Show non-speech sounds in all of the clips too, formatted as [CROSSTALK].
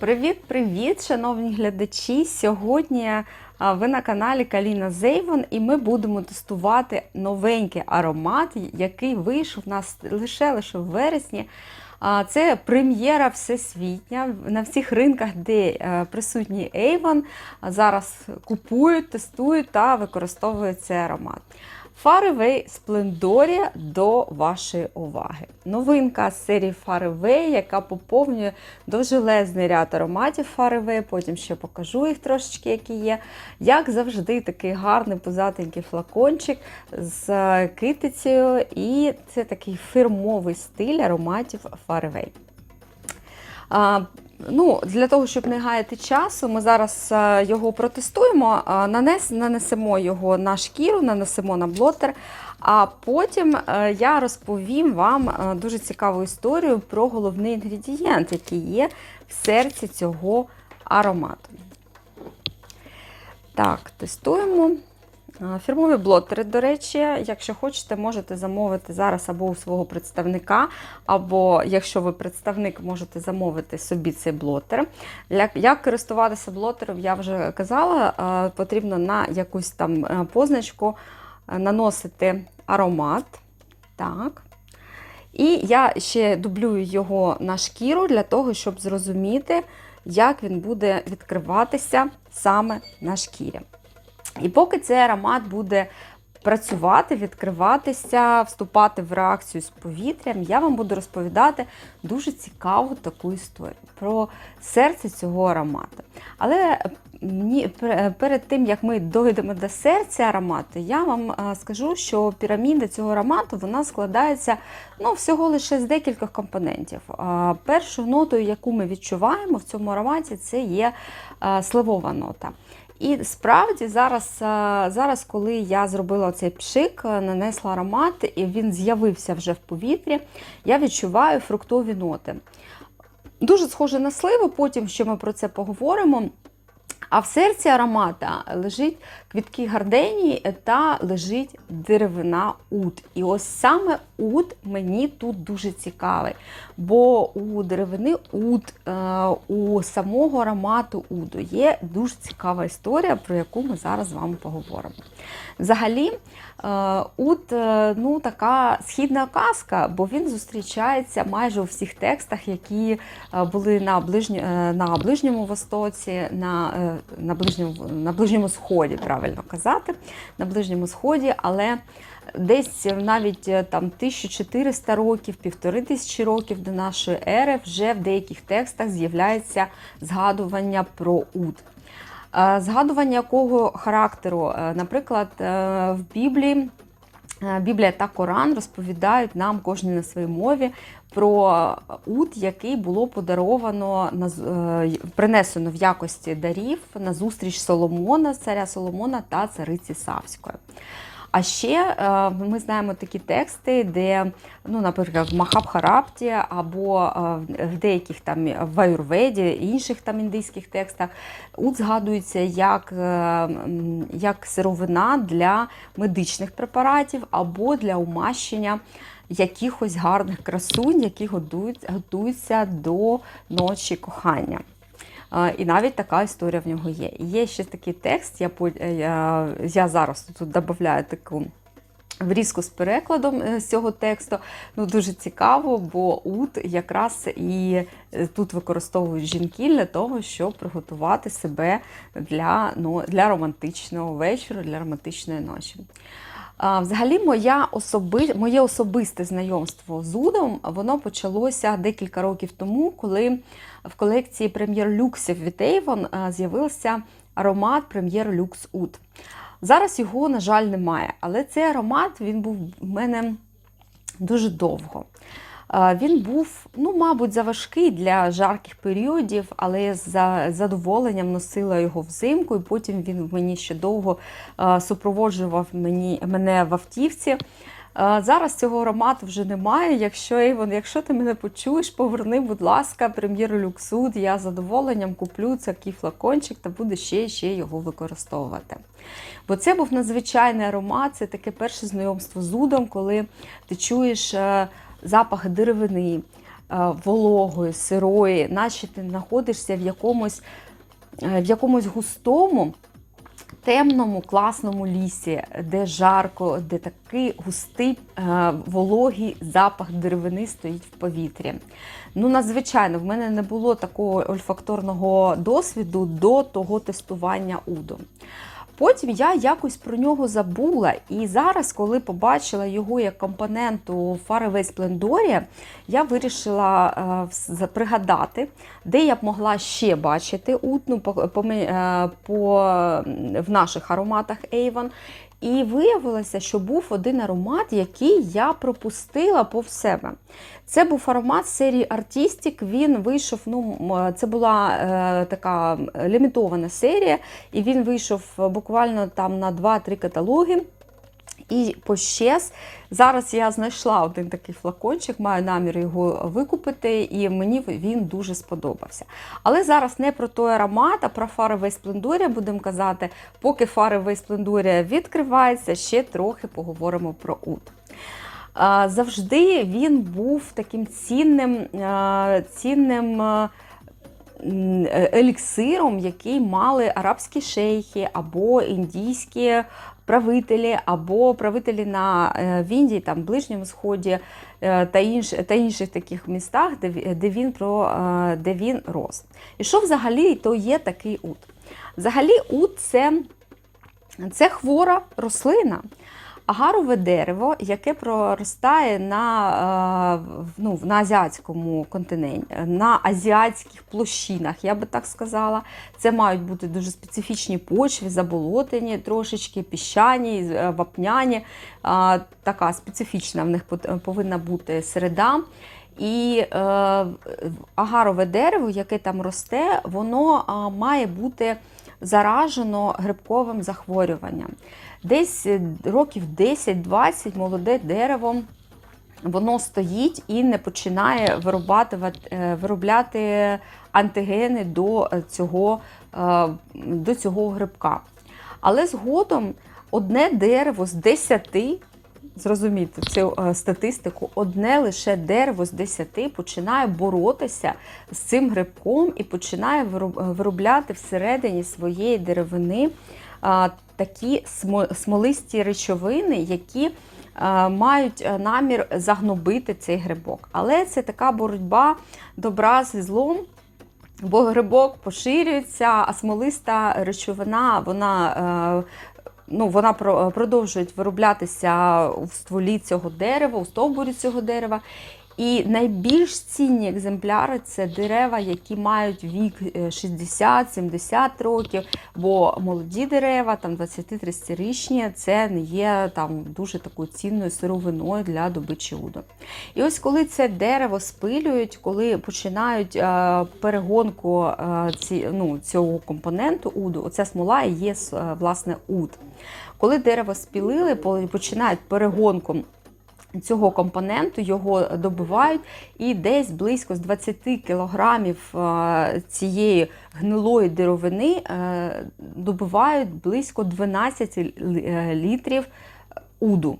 Привіт-привіт, шановні глядачі! Сьогодні ви на каналі Каліна Зейвон і ми будемо тестувати новенький аромат, який вийшов у нас лише лише в вересні. Це прем'єра всесвітня. На всіх ринках, де е, присутній Avon, зараз купують, тестують та використовують цей аромат. Faraway Splendorія до вашої уваги. Новинка з серії Faraway, яка поповнює довжелезний ряд ароматів Faraway, потім ще покажу їх трошечки, які є. Як завжди, такий гарний пузатенький флакончик з китицею, і це такий фірмовий стиль ароматів Faraway. Ну, Для того, щоб не гаяти часу, ми зараз його протестуємо, нанес, нанесемо його на шкіру, нанесемо на блотер, а потім я розповім вам дуже цікаву історію про головний інгредієнт, який є в серці цього аромату. Так, тестуємо. Фірмові блотери, до речі, якщо хочете, можете замовити зараз або у свого представника, або якщо ви представник, можете замовити собі цей блотер. Як користуватися блотером, я вже казала, потрібно на якусь там позначку наносити аромат. Так. І я ще дублюю його на шкіру для того, щоб зрозуміти, як він буде відкриватися саме на шкірі. І поки цей аромат буде працювати, відкриватися, вступати в реакцію з повітрям, я вам буду розповідати дуже цікаву таку історію про серце цього аромату. Але мені перед тим, як ми дойдемо до серця аромату, я вам скажу, що піраміда цього аромату вона складається ну, всього лише з декількох компонентів. Першу нотою, яку ми відчуваємо в цьому ароматі, це є сливова нота. І справді зараз, зараз, коли я зробила цей пшик, нанесла аромат, і він з'явився вже в повітрі, я відчуваю фруктові ноти. Дуже схоже на сливу, потім ще ми про це поговоримо. А в серці аромата лежить квітки гарденії та лежить деревина уд. І ось саме уд мені тут дуже цікавий. Бо у деревини уд, е, у самого аромату уду є дуже цікава історія, про яку ми зараз з вами поговоримо. Взагалі, уд е, ну, така східна казка, бо він зустрічається майже у всіх текстах, які були на ближньому, на ближньому востоці, на на, ближньому, на ближньому сході, правильно казати, на ближньому сході, але десь навіть е, там 1400 років, півтори тисячі років до нашої ери вже в деяких текстах з'являється згадування про уд. Е, згадування якого характеру, е, наприклад, в Біблії. Біблія та Коран розповідають нам кожен на своїй мові про ут, який було подаровано принесено в якості дарів на зустріч Соломона, царя Соломона та цариці Савської. А ще е, ми знаємо такі тексти, де, ну, наприклад, в Махабхарапті або е, в деяких там в Аюрведі, інших там індійських текстах, ут згадується як е, як сировина для медичних препаратів або для умащення якихось гарних красунь, які готуються до ночі кохання. І навіть така історія в нього є. Є ще такий текст, я я, я зараз тут додаю таку врізку з перекладом е, з цього тексту. Ну, Дуже цікаво, бо ут якраз і е, тут використовують жінки для того, щоб приготувати себе для, ну, для романтичного вечора, для романтичної ночі. Взагалі, моя особи... моє особисте знайомство з Удом воно почалося декілька років тому, коли в колекції прем'єр-люксів від Avon з'явився аромат прем'єр-люкс Уд. Зараз його, на жаль, немає, але цей аромат він був в мене дуже довго. Він був, ну, мабуть, заважкий для жарких періодів, але я з задоволенням носила його взимку, і потім він мені ще довго супроводжував мені, мене в автівці. Зараз цього аромату вже немає. Якщо Ейвон, якщо ти мене почуєш, поверни, будь ласка, прем'єру люксуд. Я з задоволенням куплю такий флакончик та буду ще ще його використовувати. Бо це був надзвичайний аромат, це таке перше знайомство з удом, коли ти чуєш. Е, запах деревини, вологої, сирої, наче ти знаходишся в якомусь, е, в якомусь густому. Темному класному лісі, де жарко, де такий густий е, вологий запах деревини стоїть в повітрі. Ну, надзвичайно, в мене не було такого ольфакторного досвіду до того тестування уду. Потім я якось про нього забула, і зараз, коли побачила його як компонент у Faraway сплендорі, я вирішила е, пригадати, де я б могла ще бачити ут, ну, по, по, е, по, в наших ароматах Avon. І виявилося, що був один аромат, який я пропустила повз себе. Це був аромат серії Artistic. Він вийшов. Ну, це була е, така лімітована серія, і він вийшов буквально там на 2-3 каталоги. І пощез. Зараз я знайшла один такий флакончик, маю намір його викупити, і мені він дуже сподобався. Але зараз не про той аромат, а про фаровий сплендорія будемо казати. Поки фаровий сплендорія відкривається, ще трохи поговоримо про ут. Завжди він був таким цінним, цінним е, еліксиром, який мали арабські шейхи або індійські правителі, або правителі на е, в Індії, там Ближньому Сході е, та, інш, та інших таких містах, де, де, він, про, е, де він рос. І що взагалі то є такий ут? Взагалі, ут це, це хвора рослина. Агарове дерево, яке проростає на, е, ну, на азіатському континенті, на азіатських площинах, я би так сказала. Це мають бути дуже специфічні почві, заболотені, трошечки піщані, е, вапняні. Така специфічна в них повинна бути середа. І е, агарове дерево, яке там росте, воно має бути заражено грибковим захворюванням. Десь е, років 10-20 молоде дерево. Воно стоїть і не починає виробляти, виробляти антигени до цього, е, до цього грибка. Але згодом одне дерево з 10, зрозумійте цю е, статистику, одне лише дерево з 10 починає боротися з цим грибком і починає виробляти всередині своєї деревини такі смолисті речовини, які мають е, намір загнобити цей грибок. Але це така боротьба добра зі злом. Бо грибок поширюється, а смолиста речовина вона, е, ну, вона продовжує вироблятися в стволі цього дерева, у стовбурі цього дерева. І найбільш цінні екземпляри це дерева, які мають вік е, 60-70 років, бо молоді дерева, там 20-30-річні, це не є там дуже такою цінною сировиною для добичі уду. І ось коли це дерево спилюють, коли починають е, перегонку е, ці, ну, цього компоненту уду, оця смола є е, власне уд. Коли дерево спілили, по- починають перегонку. Цього компоненту його добивають, і десь близько з 20 кілограмів е, цієї гнилої деревини е, добивають близько 12 е, літрів уду.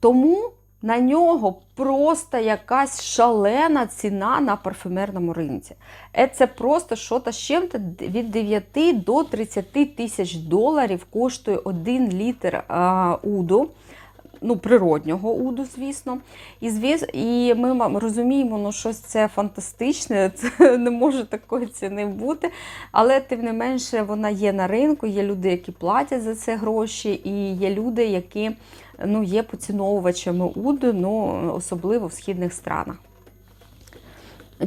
Тому на нього просто якась шалена ціна на парфюмерному ринці. Це просто що та з чим-то від 9 до 30 тисяч доларів коштує 1 літр уду. Ну, природнього уду, звісно. І, звіс... і ми розуміємо, ну щось це фантастичне, [LAUGHS] це не може такої ціни бути. Але тим не менше вона є на ринку, є люди, які платять за це гроші, і є люди, які ну, є поціновувачами уду, ну, особливо в східних странах.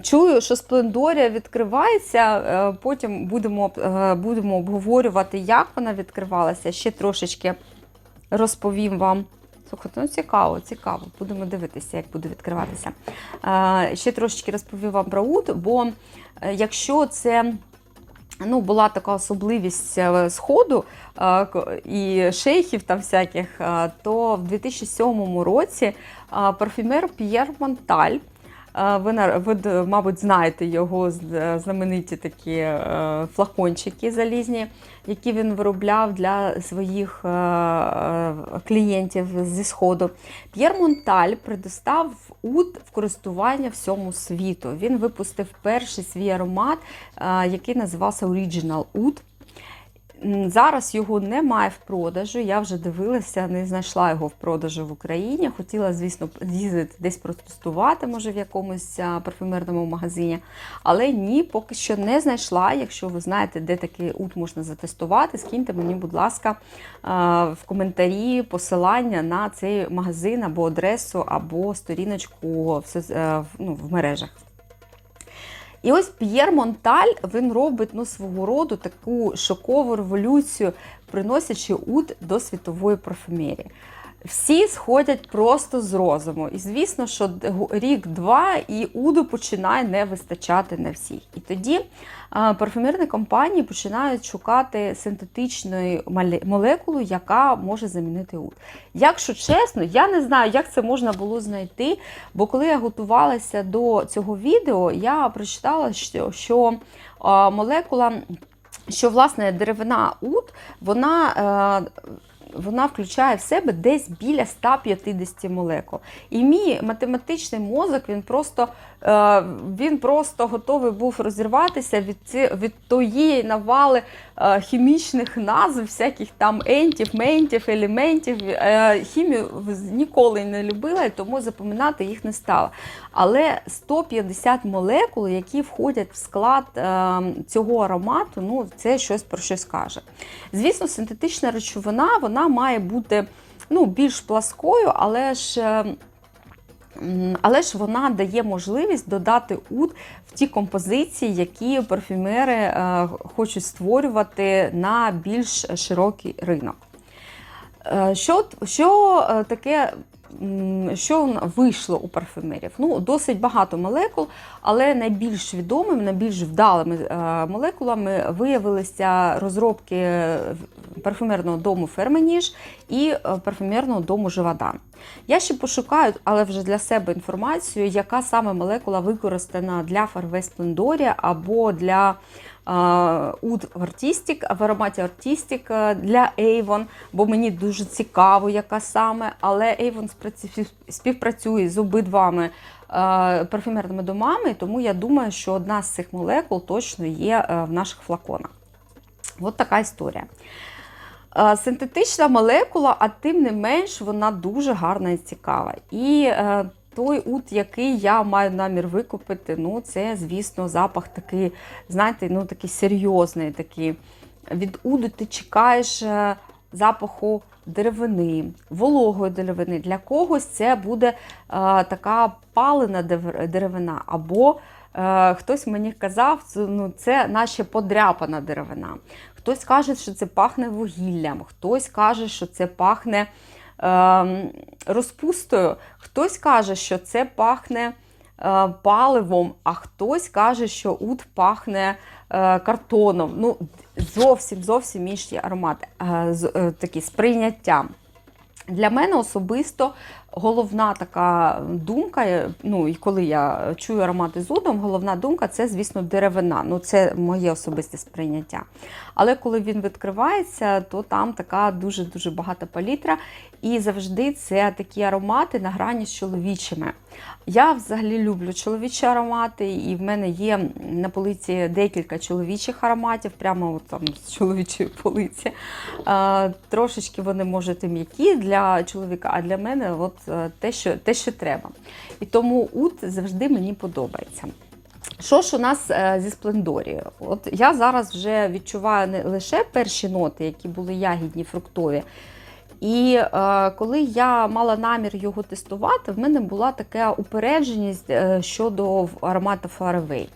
Чую, що Сплендорія відкривається, е, потім будемо, е, будемо обговорювати, як вона відкривалася. Ще трошечки розповім вам. Слухайте, ну цікаво, цікаво. Будемо дивитися, як буде відкриватися. Е, Ще трошечки розповім вам про УД, бо е, якщо це ну, була така особливість е, сходу і шейхів там всяких, то в 2007 році парфюмер П'єр Монталь Ви, ви, мабуть, знаєте його знамениті такі флакончики залізні, які він виробляв для своїх е, е, клієнтів зі Сходу. П'єр Монталь предостав уд в користування всьому світу. Він випустив перший свій аромат, е, який називався Original Oud. Зараз його немає в продажу. Я вже дивилася, не знайшла його в продажу в Україні. Хотіла, звісно, з'їздити десь протестувати, може, в якомусь парфюмерному магазині. Але ні, поки що не знайшла. Якщо ви знаєте, де такий ут можна затестувати, скиньте мені, будь ласка, в коментарі посилання на цей магазин або адресу, або сторіночку в, е, ну, в мережах. І ось П'єр Монталь він робить ну, свого роду таку шокову революцію, приносячи ут до світової парфумерії. Всі сходять просто з розуму. І звісно, що рік-два і уду починає не вистачати на всіх. І тоді парфюмерні компанії починають шукати синтетичну мале- молекулу, яка може замінити уд. Якщо чесно, я не знаю, як це можна було знайти, бо коли я готувалася до цього відео, я прочитала, що, що молекула, що власне деревина уд, вона. е, вона включає в себе десь біля 150 молекул. І мій математичний мозок він просто, е, він просто готовий був розірватися від, ці, від тої навали хімічних назв, всяких там ентів, ментів, елементів. Е, хімію ніколи не любила, і тому запам'ятати їх не стала. Але 150 молекул, які входять в склад е, цього аромату, ну це щось про щось каже. Звісно, синтетична речовина вона має бути ну, більш пласкою, але ж. Але ж вона дає можливість додати уд в ті композиції, які парфюмери е, хочуть створювати на більш широкий ринок. Е, Що, що е, таке, що вийшло у парфюмерів? Ну, досить багато молекул, але найбільш відомими, найбільш вдалими е, молекулами виявилися розробки парфюмерного дому Ферменіж і е, парфюмерного дому Живадан. Я ще пошукаю, але вже для себе інформацію, яка саме молекула використана для Фарве Сплендорі або для Уд Артістік, в ароматі Артістік для Avon, бо мені дуже цікаво, яка саме, але Avon співпрацює з обидвами е, парфюмерними домами, тому я думаю, що одна з цих молекул точно є е, в наших флаконах. От така історія. Е, Синтетична молекула, а тим не менш, вона дуже гарна і цікава. І той ут, який я маю намір викупити, ну це, звісно, запах такий, знаєте, ну такий серйозний. такий. Від уду ти чекаєш е, запаху деревини, вологої деревини. Для когось це буде е, така палена деревина, або е, хтось мені казав, ну, це наче подряпана деревина. Хтось каже, що це пахне вугіллям, хтось каже, що це пахне розпустою, хтось каже, що це пахне е, паливом, а хтось каже, що ут пахне е, картоном. Ну, зовсім зовсім інші аромати, е, такі сприйняття. Для мене особисто головна така думка, е, ну і коли я чую аромати з удом, головна думка це, звісно, деревина. Ну, це моє особисте сприйняття. Але коли він відкривається, то там така дуже-дуже багата палітра. І завжди це такі аромати на грані з чоловічими. Я взагалі люблю чоловічі аромати, і в мене є на полиці декілька чоловічих ароматів, прямо от там з чоловічої полиці. Е, Трошечки вони можуть і м'які для чоловіка, а для мене от те, що, те, що треба. І тому ут завжди мені подобається. Що ж у нас е, зі сплендорією? От я зараз вже відчуваю не лише перші ноти, які були ягідні, фруктові. І е, коли я мала намір його тестувати, в мене була така упередженість е, щодо аромату Faraway.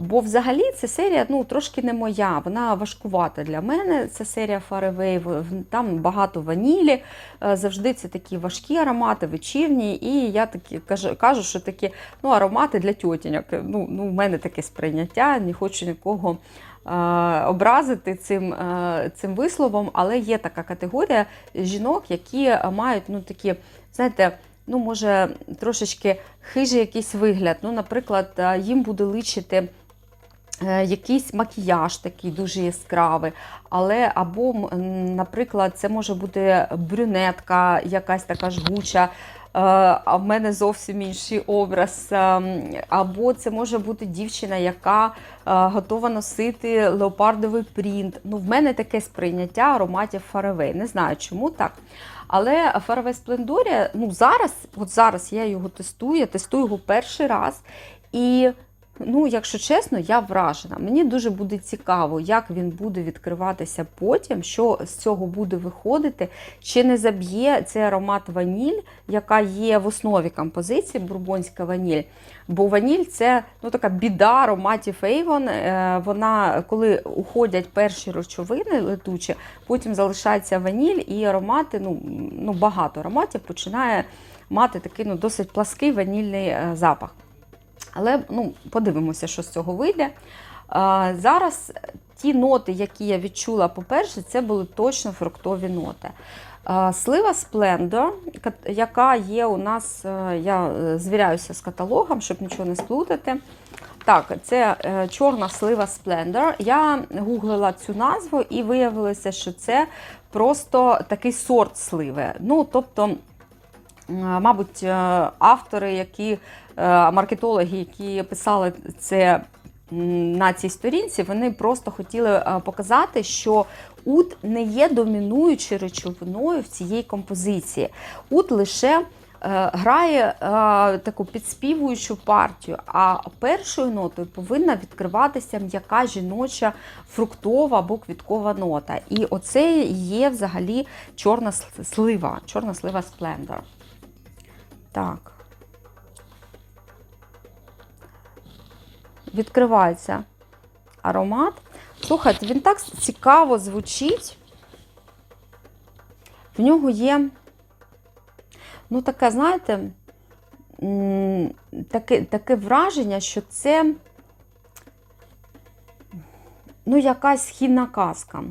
Бо взагалі ця серія ну, трошки не моя, вона важкувата для мене. Ця серія Faraway, в- в- там багато ванілі, е, завжди це такі важкі аромати, вечірні. І я такі кажу, кажу що такі ну, аромати для тьотіньок. Ну, ну, у мене таке сприйняття, не хочу нікого е, образити цим, е, цим висловом, але є така категорія жінок, які мають ну, такі, знаєте, ну, може, трошечки хижий якийсь вигляд. Ну, Наприклад, їм буде личити. Е, Якийсь макіяж такий дуже яскравий, але або, наприклад, це може бути брюнетка, якась така жгуча, е, а в мене зовсім інший образ. ем, Або це може бути дівчина, яка е, готова носити леопардовий принт. Ну, в мене таке сприйняття ароматів Фаравей. Не знаю, чому так. Але Фаравей Сплендорія, ну зараз, от зараз я його тестую, я тестую його перший раз. І Ну, якщо чесно, я вражена. Мені дуже буде цікаво, як він буде відкриватися потім, що з цього буде виходити, чи не заб'є цей аромат ваніль, яка є в основі композиції бурбонська ваніль. Бо ваніль це ну, така біда ароматів Avon. Е, Вона, коли уходять перші речовини летучі, потім залишається ваніль, і аромати, ну, ну багато ароматів починає мати такий ну, досить плаский ванільний е, запах. Але ну, подивимося, що з цього вийде. А, зараз ті ноти, які я відчула, по-перше, це були точно фруктові ноти. А, Слива Splendor, яка є у нас, е, я е, звіряюся з каталогом, щоб нічого не сплутати. Так, це е, чорна слива Splendor. Я гуглила цю назву і виявилося, що це просто такий сорт сливи. Ну, тобто, мабуть, автори, які маркетологи, які писали це на цій сторінці, вони просто хотіли е, показати, що ут не є домінуючою речовиною в цієї композиції. Ут лише е, грає е, таку підспівуючу партію, а першою нотою повинна відкриватися м'яка жіноча фруктова або квіткова нота. І оце є взагалі чорна слива, чорна слива Splendor. Так. Відкривається аромат. Слухайте, він так цікаво звучить. В нього є, ну, таке, знаєте, таке, таке враження, що це ну, якась східна казка.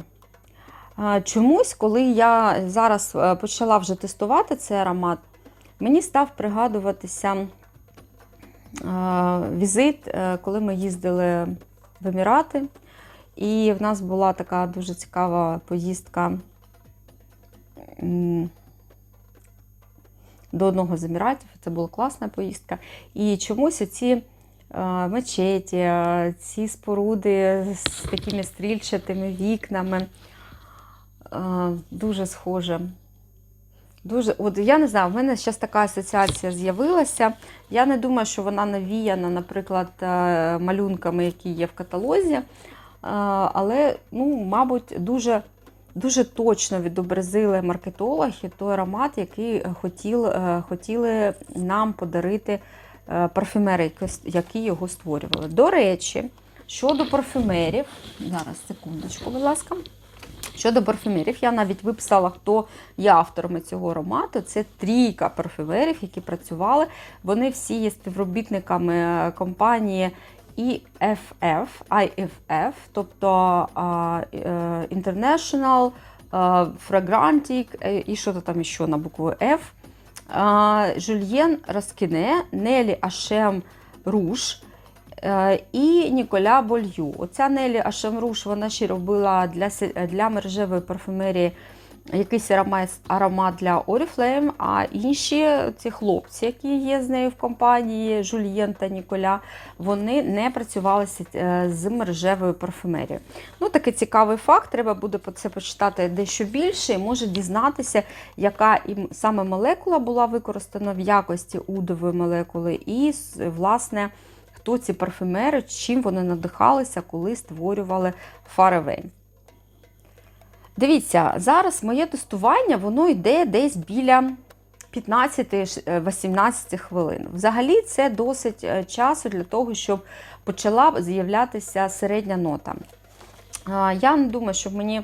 Чомусь, коли я зараз е, почала вже тестувати цей аромат, мені став пригадуватися візит, е, коли ми їздили в Емірати. І в нас була така дуже цікава поїздка до одного з Еміратів. Це була класна поїздка. І чомусь ці мечеті, е, ці споруди з такими стрільчатими вікнами е, дуже схоже. Дуже, от я не знаю, в мене зараз така асоціація з'явилася. Я не думаю, що вона навіяна, наприклад, е, малюнками, які є в каталозі. Е, Але, ну, мабуть, дуже, дуже точно відобразили маркетологи той аромат, який хотіл, е, хотіли нам подарити парфюмери, які його створювали. До речі, щодо парфюмерів, зараз секундочку, будь ласка. Щодо парфюмерів, я навіть виписала, хто є авторами цього аромату. Це трійка парфюмерів, які працювали. Вони всі є співробітниками е, компанії EFF, IFF, тобто е, International е, Fragrantic і що то там ще на букву F. Жюльєн Раскіне, Нелі Ашем Руш. Е, І Ніколя Болью. Оця Нелі Ашемруш, вона ще робила для, для мережевої парфумерії якийсь аромат, аромат для Oriflame, а інші ці хлопці, які є з нею в компанії, Жульєн та Ніколя, вони не працювали з- е, мережевою парфумерією. Ну, такий цікавий факт, треба буде це почитати дещо більше і може дізнатися, яка саме молекула була використана в якості удової молекули, і, власне, хто ці парфюмери, чим вони надихалися, коли створювали Фаревей. Дивіться, зараз моє тестування воно йде десь біля 15-18 хвилин. Взагалі, це досить е, часу для того, щоб почала з'являтися середня нота. Я не думаю, щоб мені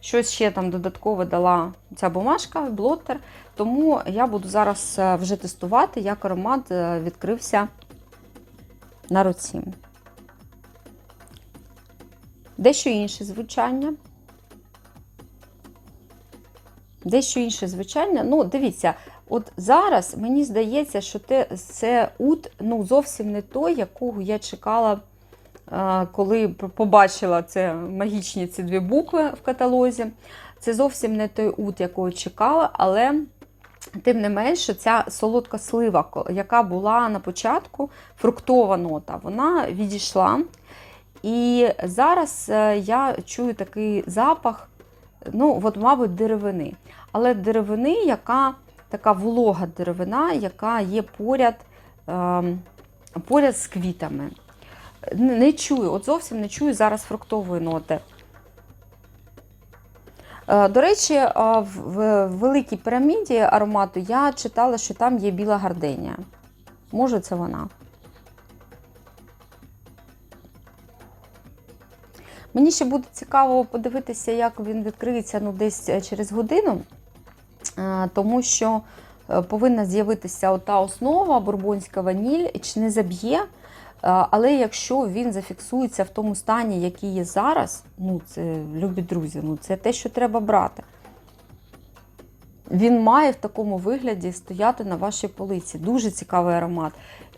щось ще там додатково дала ця бумажка, блотер, тому я буду зараз е, вже тестувати, як аромат е, відкрився на руці. Дещо інше звучання. Дещо інше звучання. Ну, дивіться, От зараз мені здається, що те, це ут ну, зовсім не той, якого я чекала, е, коли побачила це магічні ці дві букви в каталозі. Це зовсім не той ут, якого чекала, але тим не менше, ця солодка слива, яка була на початку, фруктова нота, вона відійшла. І зараз е, я чую такий запах, ну, от, мабуть, деревини. Але деревини, яка така волога деревина, яка є поряд, ем, поряд з квітами. Не, не чую, от зовсім не чую зараз фруктової ноти. Е, До речі, е, в великій піраміді аромату я читала, що там є біла гарденія. Може, це вона. Мені ще буде цікаво подивитися, як він відкриється ну, десь е, через годину, тому що повинна з'явитися ота основа бурбонська ваніль, чи не заб'є. Е, Але якщо він зафіксується в тому стані, який є зараз, ну це любі друзі, ну це те, що треба брати. Він має в такому вигляді стояти на вашій полиці. Дуже цікавий аромат.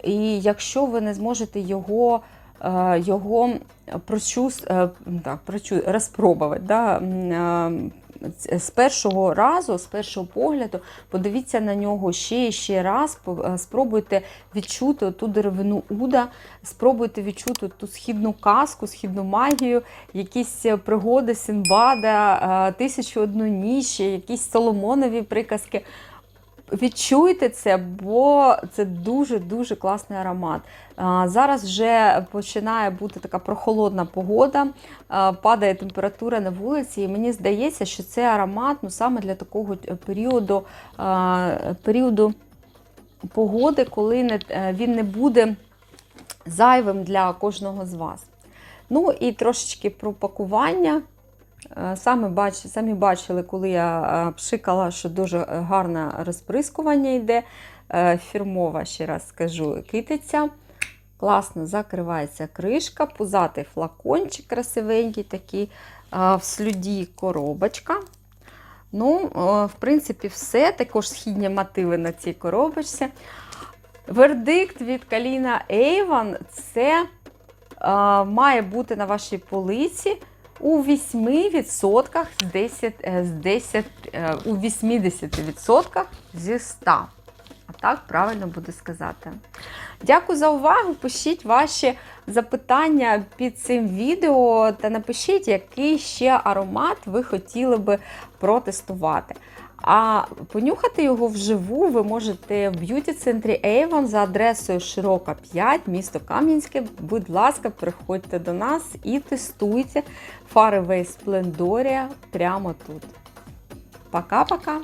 І якщо ви не зможете його, е, його прочус, е, так, прочу, розпробувати, да, з першого разу, з першого погляду, подивіться на нього ще і ще раз, е, спробуйте відчути ту деревину уда, спробуйте відчути ту східну казку, східну магію, якісь е, пригоди Синбада, е, тисячу одну ніч, якісь соломонові приказки. Відчуйте це, бо це дуже-дуже класний аромат. Зараз вже починає бути така прохолодна погода, падає температура на вулиці, і мені здається, що цей аромат ну, саме для такого періоду, періоду погоди, коли е, він не буде зайвим для кожного з вас. Ну і трошечки про пакування. Е, Саме бач, самі бачили, коли я е, пшикала, що дуже гарне розприскування йде. Е, Фірмова, ще раз скажу, китиця. Класно закривається кришка, пузатий флакончик красивенький, такий е, в слюді коробочка. Ну, е, в принципі, все. Також східні мотиви на цій коробочці. Вердикт від Каліна Avon це е, має бути на вашій полиці у 8% з 10, е, з 10, е, у 80% зі 100. А так правильно буде сказати. Дякую за увагу. Пишіть ваші запитання під цим відео та напишіть, який ще аромат ви хотіли би протестувати. А понюхати його вживу ви можете в б'юті-центрі Avon за адресою Широка 5, місто Кам'янське. Будь ласка, приходьте до нас і тестуйте Faraway Splendoria прямо тут. Пока-пока!